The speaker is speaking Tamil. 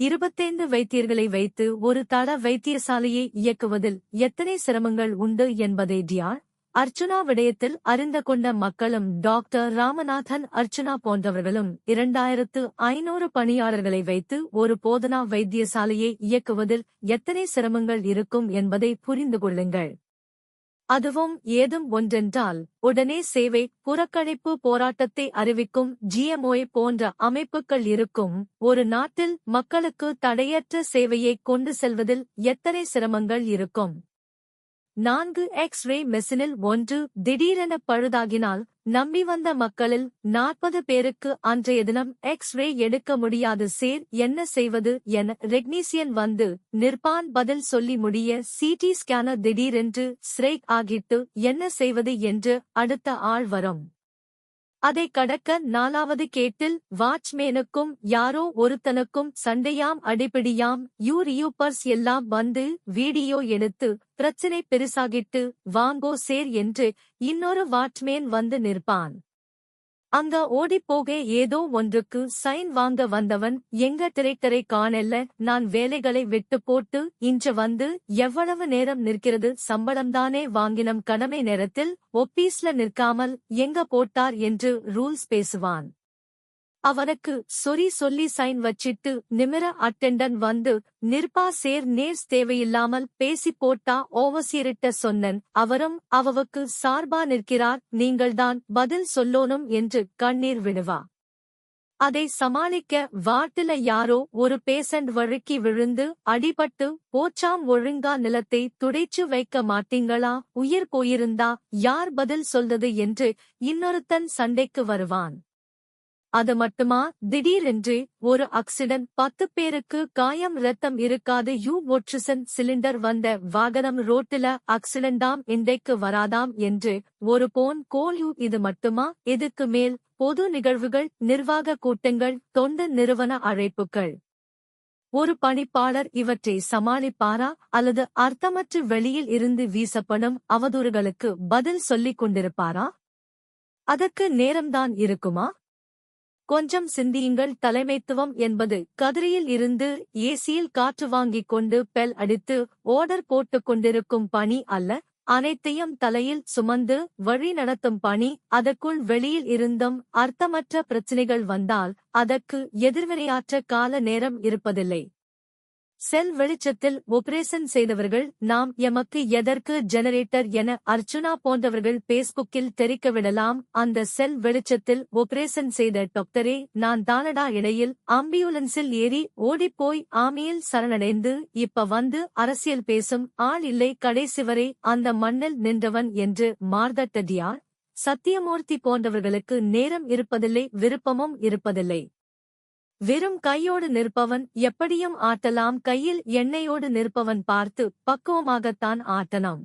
இருபத்தைந்து வைத்தியர்களை வைத்து ஒரு தள வைத்தியசாலையை இயக்குவதில் எத்தனை சிரமங்கள் உண்டு என்பதை டியார் அர்ச்சுனா விடயத்தில் அறிந்து கொண்ட மக்களும் டாக்டர் ராமநாதன் அர்ச்சுனா போன்றவர்களும் இரண்டாயிரத்து ஐநூறு பணியாளர்களை வைத்து ஒரு போதனா வைத்தியசாலையை இயக்குவதில் எத்தனை சிரமங்கள் இருக்கும் என்பதை புரிந்து கொள்ளுங்கள். அதுவும் ஏதும் ஒன்றென்றால் உடனே சேவை புறக்கணிப்பு போராட்டத்தை அறிவிக்கும் ஜிஎம்ஓஏ போன்ற அமைப்புகள் இருக்கும். ஒரு நாட்டில் மக்களுக்கு தடையற்ற சேவையை கொண்டு செல்வதில் எத்தனை சிரமங்கள் இருக்கும்? நான்கு எக்ஸ் ரே மெஷினில் ஒன்று திடீரென பழுதாகினால் நம்பி வந்த மக்களில் நாற்பது பேருக்கு அன்றைய தினம் எக்ஸ் ரே எடுக்க முடியாது சேர் என்ன செய்வது என ரெக்னீசியன் வந்து நிற்பான் பதில் சொல்லி முடிய சிடி ஸ்கேனர் திடீரென்று ஸ்ரேக் ஆகிட்டு என்ன செய்வது என்று அடுத்த ஆள் வரும் அதை கடக்க நாலாவது கேட்டில் வாட்ச்மேனுக்கும் யாரோ ஒருத்தனுக்கும் சண்டையாம் அடிப்பிடியாம் யூரியூப்பர்ஸ் எல்லாம் வந்து வீடியோ எடுத்து பிரச்சனை பெருசாகிட்டு வாங்கோ சேர் என்று இன்னொரு வாட்ச்மேன் வந்து நிற்பான். அங்க ஓடிப்போக ஏதோ ஒன்றுக்கு சைன் வாங்க வந்தவன் எங்க திரைக்கரை காணல்ல நான் வேலைகளை விட்டு போட்டு இன்று வந்து எவ்வளவு நேரம் நிற்கிறது சம்பளம்தானே வாங்கினம் கடமை நேரத்தில் ஒப்பீஸ்ல நிற்காமல் எங்க போட்டார்? என்று ரூல்ஸ் பேசுவான். அவனுக்கு சொறி சொல்லி சைன் வச்சிட்டு நிமிர அட்டெண்டன் வந்து நிற்பா சேர் நேர்ஸ் தேவையில்லாமல் பேசி போட்டா ஓவசீரிட்ட சொன்னன். அவரும் அவவுக்கு சார்பா நிற்கிறார். நீங்கள்தான் பதில் சொல்லோனும் என்று கண்ணீர் விடுவா. அதை சமாளிக்க வாட்டில யாரோ ஒரு பேசண்ட் வழுக்கி விழுந்து அடிபட்டு போச்சாம் ஒழுங்கா நிலத்தை துடைச்சு வைக்க மாட்டீங்களா? உயிர் போயிருந்தா யார் பதில் சொல்றது? என்று இன்னொருத்தன் சண்டைக்கு வருவான். அது மட்டுமா? திடீரென்று ஒரு ஆக்சிடென்ட் பத்து பேருக்கு காயம் ரத்தம் இருக்காது. யூ ஒட்ரிசன் சிலிண்டர் வந்த வாகனம் ரோட்டில ஆக்சிடென்டாம் இன்றைக்கு வராதாம் என்று ஒரு போன் கோல் யூ. இது மட்டுமா? இதுக்கு மேல் பொது நிகழ்வுகள் நிர்வாக கூட்டங்கள் தொண்டு நிறுவன அழைப்புகள். ஒரு பணிப்பாளர் இவற்றை சமாளிப்பாரா? அல்லது அர்த்தமற்ற வெளியில் இருந்து வீசப்படும் அவதூறுகளுக்கு பதில் சொல்லிக் கொண்டிருப்பாரா? அதற்கு நேரம்தான் இருக்குமா? கொஞ்சம் சிந்தியுங்கள். தலைமைத்துவம் என்பது கதிரியில் இருந்து ஏசியில் காற்று வாங்கிக் கொண்டு பெல் அடித்து ஓடர் போட்டுக் கொண்டிருக்கும் பணி அல்ல. அனைத்தையும் தலையில் சுமந்து வழி நடத்தும் பணி. அதற்குள் வெளியில் இருந்தும் அர்த்தமற்ற பிரச்சினைகள் வந்தால் அதற்கு எதிர்வினையாற்ற கால நேரம் இருப்பதில்லை. செல் வெளிச்சத்தில் ஒபரேஷன் செய்தவர்கள் நாம் எமக்கு எதற்கு ஜெனரேட்டர் என அர்ச்சுனா போன்றவர்கள் பேஸ்புக்கில் தெரிக்கவிடலாம் அந்த செல் வெளிச்சத்தில் ஒபரேஷன் செய்த டாக்டரே நான் தானடா இடையில் ஆம்பியூலன்ஸில் ஏறி ஓடிப்போய் ஆமியில் சரணடைந்து இப்ப வந்து அரசியல் பேசும் ஆள் இல்லை. கடைசி வரை அந்த மண்ணில் நின்றவன் என்று மார்தட்டடியார். சத்தியமூர்த்தி போன்றவர்களுக்கு நேரம் இருப்பதில்லை விருப்பமும் இருப்பதில்லை. வெறும் கையோடு நிற்பவன் எப்படியும் ஆட்டலாம் கையில் எண்ணெயோடு நிற்பவன் பார்த்து பக்குவமாகத்தான் ஆட்டலாம்.